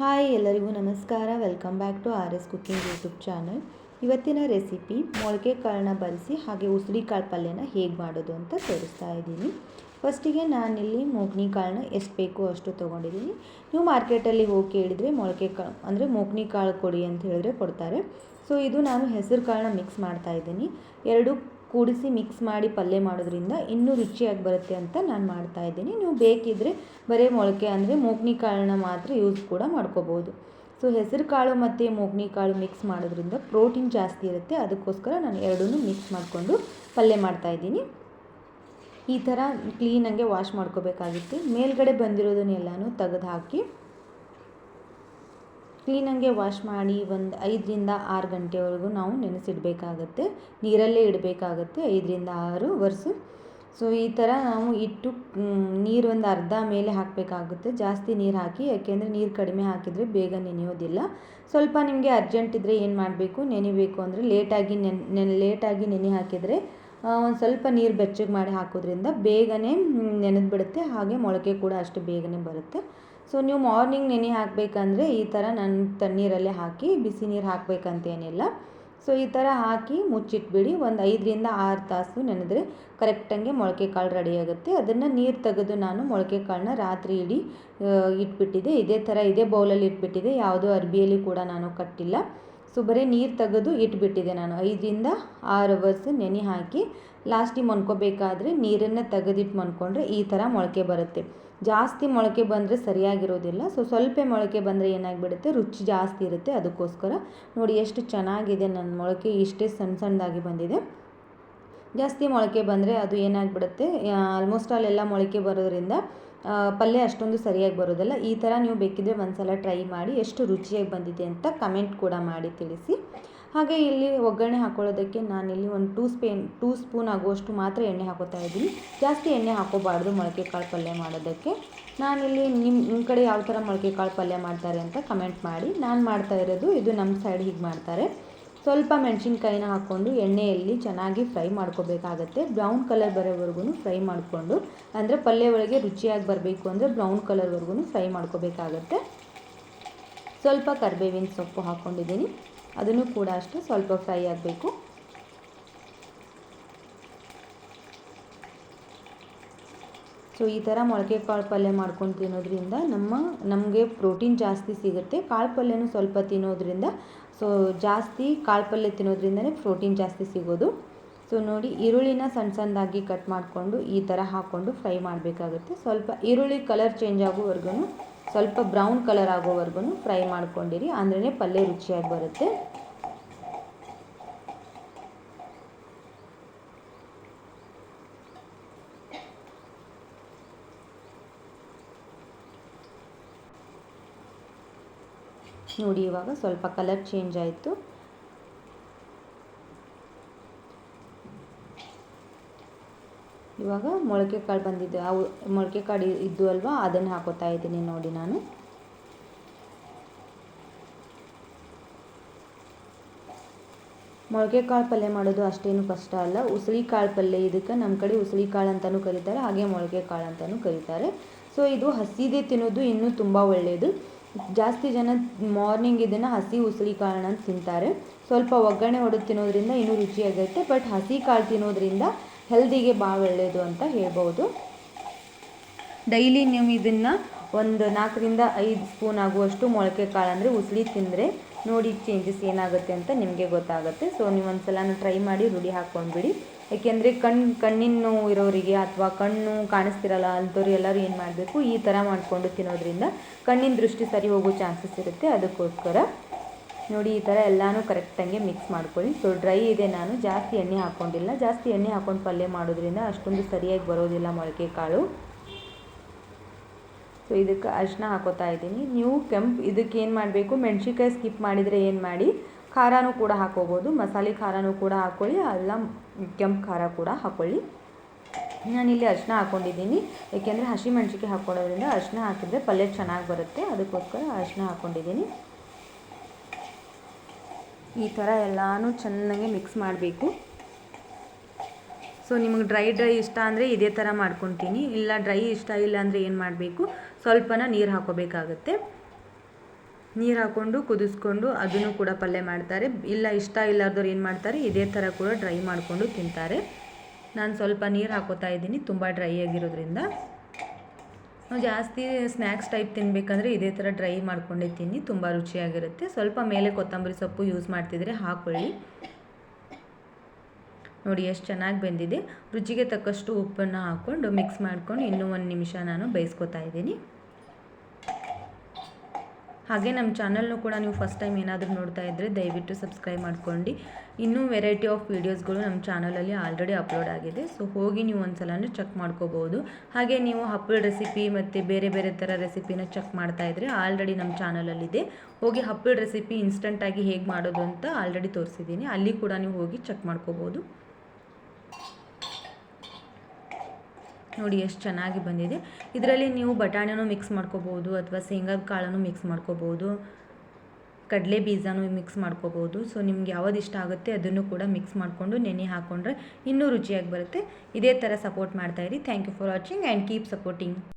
Hi, ಎಲ್ಲರಿಗೂ ನಮಸ್ಕಾರ. Welcome back to R S cooking YouTube channel ಇವತ್ತಿನ ರೆಸಿಪಿ ಮೊಳಕೆ ಕಾಳನ್ನ ಬಳಸಿ ಹಾಗೆ ಉಸಿರಿ ಕಾಳು ಪಲ್ಯನ ಹೇಗೆ ಮಾಡೋದು ಅಂತ ತೋರಿಸ್ತಾ ಇದ್ದೀನಿ. ಫಸ್ಟಿಗೆ ನಾನಿಲ್ಲಿ ಮೂಗ್ನಿ ಕಾಳನ್ನ ಎಷ್ಟು ಬೇಕೋ ಅಷ್ಟು ತೊಗೊಂಡಿದ್ದೀನಿ. ನೀವು ಮಾರ್ಕೆಟಲ್ಲಿ ಹೋಗಿ ಕೇಳಿದರೆ ಮೊಳಕೆ ಕಾಳು, ಅಂದರೆ ಮೂಗ್ನಿ ಕಾಳು ಕೊಡಿ ಅಂತ ಹೇಳಿದ್ರೆ ಕೊಡ್ತಾರೆ. ಸೊ ಇದು ನಾನು ಹೆಸರು ಕಾಳನ್ನ ಮಿಕ್ಸ್ ಮಾಡ್ತಾ ಇದ್ದೀನಿ. ಎರಡು ಕೂಡಿಸಿ ಮಿಕ್ಸ್ ಮಾಡಿ ಪಲ್ಯ ಮಾಡೋದ್ರಿಂದ ಇನ್ನೂ ರುಚಿಯಾಗಿ ಬರುತ್ತೆ ಅಂತ ನಾನು ಮಾಡ್ತಾ ಇದ್ದೀನಿ. ನೀವು ಬೇಕಿದ್ದರೆ ಬರೀ ಮೊಳಕೆ ಅಂದರೆ ಮೂಗ್ನಿ ಕಾಳನ್ನ ಮಾತ್ರ ಯೂಸ್ ಕೂಡ ಮಾಡ್ಕೋಬೋದು. ಸೊ ಹೆಸರು ಕಾಳು ಮತ್ತು ಮೂಗ್ನಿ ಕಾಳು ಮಿಕ್ಸ್ ಮಾಡೋದ್ರಿಂದ ಪ್ರೋಟೀನ್ ಜಾಸ್ತಿ ಇರುತ್ತೆ. ಅದಕ್ಕೋಸ್ಕರ ನಾನು ಎರಡೂ ಮಿಕ್ಸ್ ಮಾಡಿಕೊಂಡು ಪಲ್ಯ ಮಾಡ್ತಾಯಿದ್ದೀನಿ ಈ ಥರ ಕ್ಲೀನಾಗೆ ವಾಶ್ ಮಾಡ್ಕೋಬೇಕಾಗಿತ್ತು. ಮೇಲ್ಗಡೆ ಬಂದಿರೋದನ್ನೆಲ್ಲನೂ ತೆಗೆದು ಹಾಕಿ ಕ್ಲೀನಾಗೆ ವಾಶ್ ಮಾಡಿ ಒಂದು ಐದರಿಂದ ಆರು ಗಂಟೆವರೆಗೂ ನಾವು ನೆನೆಸಿಡಬೇಕಾಗತ್ತೆ. ನೀರಲ್ಲೇ ಇಡಬೇಕಾಗತ್ತೆ, ಐದರಿಂದ ಆರು ವರ್ಸು ಸೊ ಈ ಥರ ನಾವು ಇಟ್ಟು ನೀರು ಒಂದು ಅರ್ಧ ಮೇಲೆ ಹಾಕಬೇಕಾಗುತ್ತೆ. ಜಾಸ್ತಿ ನೀರು ಹಾಕಿ, ಯಾಕೆಂದರೆ ನೀರು ಕಡಿಮೆ ಹಾಕಿದರೆ ಬೇಗ ನೆನೆಯೋದಿಲ್ಲ. ಸ್ವಲ್ಪ ನಿಮಗೆ ಅರ್ಜೆಂಟ್ ಇದ್ದರೆ ಏನು ಮಾಡಬೇಕು? ನೆನಿಬೇಕು ಅಂದರೆ ಲೇಟಾಗಿ ನೆನ್, ನೆನೆ, ಲೇಟಾಗಿ ನೆನೆ ಹಾಕಿದರೆ ಒಂದು ಸ್ವಲ್ಪ ನೀರು ಬೆಚ್ಚಗೆ ಮಾಡಿ ಹಾಕೋದ್ರಿಂದ ಬೇಗನೆ ನೆನೆದು ಬಿಡುತ್ತೆ ಹಾಗೆ ಮೊಳಕೆ ಕೂಡ ಅಷ್ಟು ಬೇಗನೆ ಬರುತ್ತೆ. ಸೊ ನೀವು ಮಾರ್ನಿಂಗ್ ನೆನೆ ಹಾಕಬೇಕಂದ್ರೆ ಈ ಥರ ನಾನು ತಣ್ಣೀರಲ್ಲೇ ಹಾಕಿ ಬಿಸಿ ನೀರು ಹಾಕಬೇಕಂತೇನಿಲ್ಲ. ಸೊ ಈ ಥರ ಹಾಕಿ ಮುಚ್ಚಿಟ್ಬಿಡಿ. ಒಂದು ಐದರಿಂದ ಆರು ತಾಸು ನೆನೆದ್ರೆ ಕರೆಕ್ಟಂಗೆ ಮೊಳಕೆ ಕಾಳು ರೆಡಿ ಆಗುತ್ತೆ. ಅದನ್ನು ನೀರು ತೆಗೆದು ನಾನು ಮೊಳಕೆ ಕಾಳನ್ನ ರಾತ್ರಿ ಇಡೀ ಇಟ್ಬಿಟ್ಟಿದ್ದೆ ಇದೇ ಥರ ಇದೇ ಬೌಲಲ್ಲಿ ಇಟ್ಬಿಟ್ಟಿದೆ. ಯಾವುದೋ ಅರ್ಬಿಯಲ್ಲಿ ಕೂಡ ನಾನು ಕಟ್ಟಿಲ್ಲ. ಸೊ ಬರೀ ನೀರು ತೆಗೆದು ಇಟ್ಬಿಟ್ಟಿದೆ ನಾನು. ಐದರಿಂದ ಆರು ಅವರ್ಸ್ ನೆನೆ ಹಾಕಿ ಲಾಸ್ಟಿಗೆ ಮೊನ್ಕೋಬೇಕಾದ್ರೆ ನೀರನ್ನು ತೆಗೆದಿಟ್ಟು ಮನ್ಕೊಂಡ್ರೆ ಈ ಥರ ಮೊಳಕೆ ಬರುತ್ತೆ. ಜಾಸ್ತಿ ಮೊಳಕೆ ಬಂದರೆ ಸರಿಯಾಗಿರೋದಿಲ್ಲ. ಸೊ ಸ್ವಲ್ಪ ಮೊಳಕೆ ಬಂದರೆ ಏನಾಗಿಬಿಡುತ್ತೆ? ರುಚಿ ಜಾಸ್ತಿ ಇರುತ್ತೆ. ಅದಕ್ಕೋಸ್ಕರ ನೋಡಿ ಎಷ್ಟು ಚೆನ್ನಾಗಿದೆ. ನನ್ನ ಮೊಳಕೆ ಇಷ್ಟೇ ಸಣ್ಣ ಸಣ್ಣದಾಗಿ ಬಂದಿದೆ. ಜಾಸ್ತಿ ಮೊಳಕೆ ಬಂದರೆ ಅದು ಏನಾಗ್ಬಿಡುತ್ತೆ? ಆಲ್ಮೋಸ್ಟ್ ಅಲ್ಲೆಲ್ಲ ಮೊಳಕೆ ಬರೋದ್ರಿಂದ ಪಲ್ಯ ಅಷ್ಟೊಂದು ಸರಿಯಾಗಿ ಬರೋದಿಲ್ಲ. ಈ ಥರ ನೀವು ಬೇಕಿದ್ದರೆ ಒಂದು ಸಲ ಟ್ರೈ ಮಾಡಿ, ಎಷ್ಟು ರುಚಿಯಾಗಿ ಬಂದಿದೆ ಅಂತ ಕಮೆಂಟ್ ಕೂಡ ಮಾಡಿ ತಿಳಿಸಿ. ಹಾಗೆ ಇಲ್ಲಿ ಒಗ್ಗರಣೆ ಹಾಕೊಳ್ಳೋದಕ್ಕೆ ನಾನಿಲ್ಲಿ ಒಂದು ಟೂ ಸ್ಪೇನ್, ಟೂ ಸ್ಪೂನ್ ಆಗುವಷ್ಟು ಮಾತ್ರ ಎಣ್ಣೆ ಹಾಕೋತಾ ಇದ್ದೀನಿ. ಜಾಸ್ತಿ ಎಣ್ಣೆ ಹಾಕೋಬಾರ್ದು ಮೊಳಕೆ ಕಾಳು ಪಲ್ಯ ಮಾಡೋದಕ್ಕೆ. ನಾನಿಲ್ಲಿ ನಿಮ್ಮ ನಿಮ್ಮ ಕಡೆ ಯಾವ ಥರ ಮೊಳಕೆ ಕಾಳು ಪಲ್ಯ ಮಾಡ್ತಾರೆ ಅಂತ ಕಮೆಂಟ್ ಮಾಡಿ. ನಾನು ಮಾಡ್ತಾ ಇರೋದು, ಇದು ನಮ್ಮ ಸೈಡ್ ಹೀಗೆ ಮಾಡ್ತಾರೆ. ಸ್ವಲ್ಪ ಮೆಣಸಿನ್ಕಾಯಿನ ಹಾಕ್ಕೊಂಡು ಎಣ್ಣೆಯಲ್ಲಿ ಚೆನ್ನಾಗಿ ಫ್ರೈ ಮಾಡ್ಕೋಬೇಕಾಗತ್ತೆ. ಬ್ರೌನ್ ಕಲರ್ ಬರೋವರೆಗೂ ಫ್ರೈ ಮಾಡಿಕೊಂಡು, ಅಂದರೆ ಪಲ್ಯ ಒಳಗೆ ರುಚಿಯಾಗಿ ಬರಬೇಕು ಅಂದರೆ ಬ್ರೌನ್ ಕಲರ್ವರೆಗೂ ಫ್ರೈ ಮಾಡ್ಕೋಬೇಕಾಗತ್ತೆ. ಸ್ವಲ್ಪ ಕರಿಬೇವಿನ ಸೊಪ್ಪು ಹಾಕ್ಕೊಂಡಿದ್ದೀನಿ ಅದನ್ನು ಕೂಡ ಅಷ್ಟೇ ಸ್ವಲ್ಪ ಫ್ರೈ ಆಗಬೇಕು. ಸೊ ಈ ಥರ ಮೊಳಕೆ ಕಾಳು ಪಲ್ಯ ಮಾಡ್ಕೊಂಡು ತಿನ್ನೋದ್ರಿಂದ ನಮ್ಮ, ನಮಗೆ ಪ್ರೋಟೀನ್ ಜಾಸ್ತಿ ಸಿಗುತ್ತೆ. ಕಾಳು ಪಲ್ಯನೂ ಸ್ವಲ್ಪ ತಿನ್ನೋದ್ರಿಂದ ಸೊ ಜಾಸ್ತಿ ಕಾಳು ಪಲ್ಯ ತಿನ್ನೋದ್ರಿಂದನೇ ಪ್ರೋಟೀನ್ ಜಾಸ್ತಿ ಸಿಗೋದು. ಸೊ ನೋಡಿ, ಈರುಳ್ಳಿನ ಸಣ್ಣ ಸಣ್ಣದಾಗಿ ಕಟ್ ಮಾಡಿಕೊಂಡು ಈ ಥರ ಹಾಕ್ಕೊಂಡು ಫ್ರೈ ಮಾಡಬೇಕಾಗುತ್ತೆ. ಸ್ವಲ್ಪ ಈರುಳ್ಳಿ ಕಲರ್ ಚೇಂಜ್ ಆಗೋವರೆಗೂ ಸ್ವಲ್ಪ ಬ್ರೌನ್ ಕಲರ್ ಆಗೋವರೆಗೂ ಫ್ರೈ ಮಾಡ್ಕೊಂಡಿರಿ. ಅಂದ್ರೇ ಪಲ್ಯ ರುಚಿಯಾಗಿ ಬರುತ್ತೆ. ನೋಡಿ ಇವಾಗ ಸ್ವಲ್ಪ ಕಲರ್ ಚೇಂಜ್ ಆಯಿತು. ಇವಾಗ ಮೊಳಕೆ ಕಾಳು ಬಂದಿದ್ದು ಅವು ಮೊಳಕೆ ಕಾಳು ಇದ್ದು ಅಲ್ವಾ, ಅದನ್ನು ಹಾಕೋತಾ ಇದ್ದೀನಿ ನೋಡಿ ನಾನು. ಮೊಳಕೆ ಕಾಳು ಪಲ್ಯ ಮಾಡೋದು ಅಷ್ಟೇನು ಕಷ್ಟ ಅಲ್ಲ. ಉಸಳಿ ಕಾಳು ಪಲ್ಯ ಇದಕ್ಕೆ ನಮ್ಮ ಕಡೆ ಉಸಳಿ ಕಾಳು ಅಂತಲೂ ಕರೀತಾರೆ, ಹಾಗೆ ಮೊಳಕೆ ಕಾಳು ಅಂತಲೂ ಕರೀತಾರೆ. ಸೊ ಇದು ಹಸಿದೇ ತಿನ್ನೋದು ಇನ್ನೂ ತುಂಬ ಒಳ್ಳೆಯದು ಜಾಸ್ತಿ ಜನ ಮಾರ್ನಿಂಗ್ ಇದನ್ನು ಹಸಿ ಉಸಳಿ ಕಾಳನ್ನ ತಿಂತಾರೆ. ಸ್ವಲ್ಪ ಒಗ್ಗರಣೆ ಹೊಡೆದು ತಿನ್ನೋದ್ರಿಂದ ಇನ್ನೂ ರುಚಿಯಾಗುತ್ತೆ ಬಟ್ ಹಸಿ ಕಾಳು ತಿನ್ನೋದ್ರಿಂದ ಹೆಲ್ದಿಗೆ ಭಾಳ ಒಳ್ಳೆಯದು ಅಂತ ಹೇಳ್ಬೋದು. ಡೈಲಿ ನೀವು ಇದನ್ನು ಒಂದು ನಾಲ್ಕರಿಂದ ಐದು ಸ್ಪೂನ್ ಆಗುವಷ್ಟು ಮೊಳಕೆ ಕಾಳು ಅಂದರೆ ಉಸಳಿ ತಿಂದರೆ ನೋಡಿ ಚೇಂಜಸ್ ಏನಾಗುತ್ತೆ ಅಂತ ನಿಮಗೆ ಗೊತ್ತಾಗುತ್ತೆ. ಸೊ ನೀವು ಒಂದು ಸಲನೂ ಟ್ರೈ ಮಾಡಿ ರೂಢಿ ಹಾಕ್ಕೊಂಡ್ಬಿಡಿ. ಏಕೆಂದರೆ ಕಣ್ಣು ಕಣ್ಣಿನ ನೋವು ಇರೋರಿಗೆ ಅಥವಾ ಕಣ್ಣು ಕಾಣಿಸ್ತಿರಲ್ಲ, ಅಂಥವ್ರು ಎಲ್ಲರೂ ಏನು ಮಾಡಬೇಕು? ಈ ಥರ ಮಾಡಿಕೊಂಡು ತಿನ್ನೋದ್ರಿಂದ ಕಣ್ಣಿನ ದೃಷ್ಟಿ ಸರಿ ಹೋಗೋ ಚಾನ್ಸಸ್ ಇರುತ್ತೆ. ಅದಕ್ಕೋಸ್ಕರ ನೋಡಿ ಈ ಥರ ಎಲ್ಲನೂ ಕರೆಕ್ಟಾಗಿ ಮಿಕ್ಸ್ ಮಾಡ್ಕೊಳ್ಳಿ. ಸೊ ಡ್ರೈ ಇದೆ ನಾನು. ಜಾಸ್ತಿ ಎಣ್ಣೆ ಹಾಕ್ಕೊಂಡಿಲ್ಲ ಜಾಸ್ತಿ ಎಣ್ಣೆ ಹಾಕ್ಕೊಂಡು ಪಲ್ಯ ಮಾಡೋದ್ರಿಂದ ಅಷ್ಟೊಂದು ಸರಿಯಾಗಿ ಬರೋದಿಲ್ಲ ಮೊಳಕೆ ಕಾಳು ಸೊ ಇದಕ್ಕೆ ಅರಿಶಿನ ಹಾಕೋತಾ ಇದ್ದೀನಿ. ನೀವು ಕೆಂಪು, ಇದಕ್ಕೆ ಏನು ಮಾಡಬೇಕು? ಮೆಣ್ಸಿನ್ಕಾಯಿ ಸ್ಕಿಪ್ ಮಾಡಿದರೆ ಏನು ಮಾಡಿ? ಖಾರನೂ ಕೂಡ ಹಾಕೋಬೋದು. ಮಸಾಲೆ ಖಾರನೂ ಕೂಡ ಹಾಕ್ಕೊಳ್ಳಿ ಅಲ್ಲ, ಕೆಂಪು ಖಾರ ಕೂಡ ಹಾಕ್ಕೊಳ್ಳಿ ನಾನಿಲ್ಲಿ ಅರಿಶಿನ ಹಾಕ್ಕೊಂಡಿದ್ದೀನಿ ಏಕೆಂದರೆ ಹಸಿ ಮೆಣಸಿಕಾಯಿ ಹಾಕ್ಕೊಳ್ಳೋದ್ರಿಂದ ಅರಿಶಿನ ಹಾಕಿದರೆ ಪಲ್ಯ ಚೆನ್ನಾಗಿ ಬರುತ್ತೆ. ಅದಕ್ಕೋಸ್ಕರ ಅರಿಶಿನ ಹಾಕ್ಕೊಂಡಿದ್ದೀನಿ ಈ ಥರ ಎಲ್ಲನೂ ಚೆನ್ನಾಗಿ ಮಿಕ್ಸ್ ಮಾಡಬೇಕು. ಸೊ ನಿಮಗೆ ಡ್ರೈ ಡ್ರೈ ಇಷ್ಟ ಅಂದರೆ ಇದೇ ಥರ ಮಾಡ್ಕೊತೀನಿ. ಇಲ್ಲ ಡ್ರೈ ಇಷ್ಟ ಇಲ್ಲ ಅಂದರೆ ಏನು ಮಾಡಬೇಕು? ಸ್ವಲ್ಪನ ನೀರು ಹಾಕೋಬೇಕಾಗತ್ತೆ. ನೀರು ಹಾಕ್ಕೊಂಡು ಕುದಿಸ್ಕೊಂಡು ಅದನ್ನು ಕೂಡ ಪಲ್ಯ ಮಾಡ್ತಾರೆ. ಇಲ್ಲ, ಇಷ್ಟ ಇಲ್ಲಾರ್ದವ್ರು ಏನು ಮಾಡ್ತಾರೆ, ಇದೇ ಥರ ಕೂಡ ಡ್ರೈ ಮಾಡಿಕೊಂಡು ತಿಂತಾರೆ. ನಾನು ಸ್ವಲ್ಪ ನೀರು ಹಾಕೋತಾ ಇದ್ದೀನಿ, ತುಂಬ ಡ್ರೈ ಆಗಿರೋದ್ರಿಂದ. ನಾವು ಜಾಸ್ತಿ ಸ್ನ್ಯಾಕ್ಸ್ ಟೈಪ್ ತಿನ್ನಬೇಕಂದ್ರೆ ಇದೇ ಥರ ಡ್ರೈ ಮಾಡ್ಕೊಂಡೇ ತಿನ್ನಿ, ತುಂಬ ರುಚಿಯಾಗಿರುತ್ತೆ. ಸ್ವಲ್ಪ ಮೇಲೆ ಕೊತ್ತಂಬರಿ ಸೊಪ್ಪು ಯೂಸ್ ಮಾಡ್ತಿದ್ರೆ ಹಾಕ್ಕೊಳ್ಳಿ ನೋಡಿ ಎಷ್ಟು ಚೆನ್ನಾಗಿ ಬೆಂದಿದೆ. ರುಚಿಗೆ ತಕ್ಕಷ್ಟು ಉಪ್ಪನ್ನು ಹಾಕ್ಕೊಂಡು ಮಿಕ್ಸ್ ಮಾಡ್ಕೊಂಡು ಇನ್ನೂ ಒಂದು ನಿಮಿಷ ನಾನು ಬೇಯಿಸ್ಕೊತಾ ಇದ್ದೀನಿ. ಹಾಗೆ ನಮ್ಮ ಚಾನಲ್ನು ಕೂಡ ನೀವು ಫಸ್ಟ್ ಟೈಮ್ ಏನಾದರೂ ನೋಡ್ತಾ ಇದ್ದರೆ ದಯವಿಟ್ಟು ಸಬ್ಸ್ಕ್ರೈಬ್ ಮಾಡ್ಕೊಂಡು. ಇನ್ನೂ ವೆರೈಟಿ ಆಫ್ ವೀಡಿಯೋಸ್ಗಳು ನಮ್ಮ ಚಾನಲಲ್ಲಿ ಆಲ್ರೆಡಿ ಅಪ್ಲೋಡ್ ಆಗಿದೆ. ಸೊ ಹೋಗಿ ನೀವು ಒಂದು ಸಲ ಚೆಕ್ ಮಾಡ್ಕೋಬೋದು. ಹಾಗೆ ನೀವು ಹಪ್ಪಳ ರೆಸಿಪಿ ಮತ್ತು ಬೇರೆ ಬೇರೆ ಥರ ರೆಸಿಪಿನ ಚೆಕ್ ಮಾಡ್ತಾ ಇದ್ದರೆ ಆಲ್ರೆಡಿ ನಮ್ಮ ಚಾನಲಲ್ಲಿದೆ. ಹೋಗಿ ಹಪ್ಪಳ ರೆಸಿಪಿ ಇನ್ಸ್ಟಂಟಾಗಿ ಹೇಗೆ ಮಾಡೋದು ಅಂತ ಆಲ್ರೆಡಿ ತೋರಿಸಿದ್ದೀನಿ. ಅಲ್ಲಿ ಕೂಡ ನೀವು ಹೋಗಿ ಚೆಕ್ ಮಾಡ್ಕೋಬೋದು. ನೋಡಿ ಎಷ್ಟು ಚೆನ್ನಾಗಿ ಬಂದಿದೆ. ಇದರಲ್ಲಿ ನೀವು ಬಟಾಣಿನೂ ಮಿಕ್ಸ್ ಮಾಡ್ಕೋಬೋದು ಅಥವಾ ಶೇಂಗಾದ ಕಾಳನ್ನು ಮಿಕ್ಸ್ ಮಾಡ್ಕೋಬೋದು. ಕಡಲೆ ಬೀಜನೂ ಮಿಕ್ಸ್ ಮಾಡ್ಕೋಬೋದು. ಸೊ ನಿಮ್ಗೆ ಯಾವ್ದು ಇಷ್ಟ ಆಗುತ್ತೆ ಅದನ್ನು ಕೂಡ ಮಿಕ್ಸ್ ಮಾಡಿಕೊಂಡು ನೆನೆ ಹಾಕ್ಕೊಂಡ್ರೆ ಇನ್ನೂ ರುಚಿಯಾಗಿ ಬರುತ್ತೆ. ಇದೇ ಥರ support ಮಾಡ್ತಾಯಿರಿ thank you for watching and keep supporting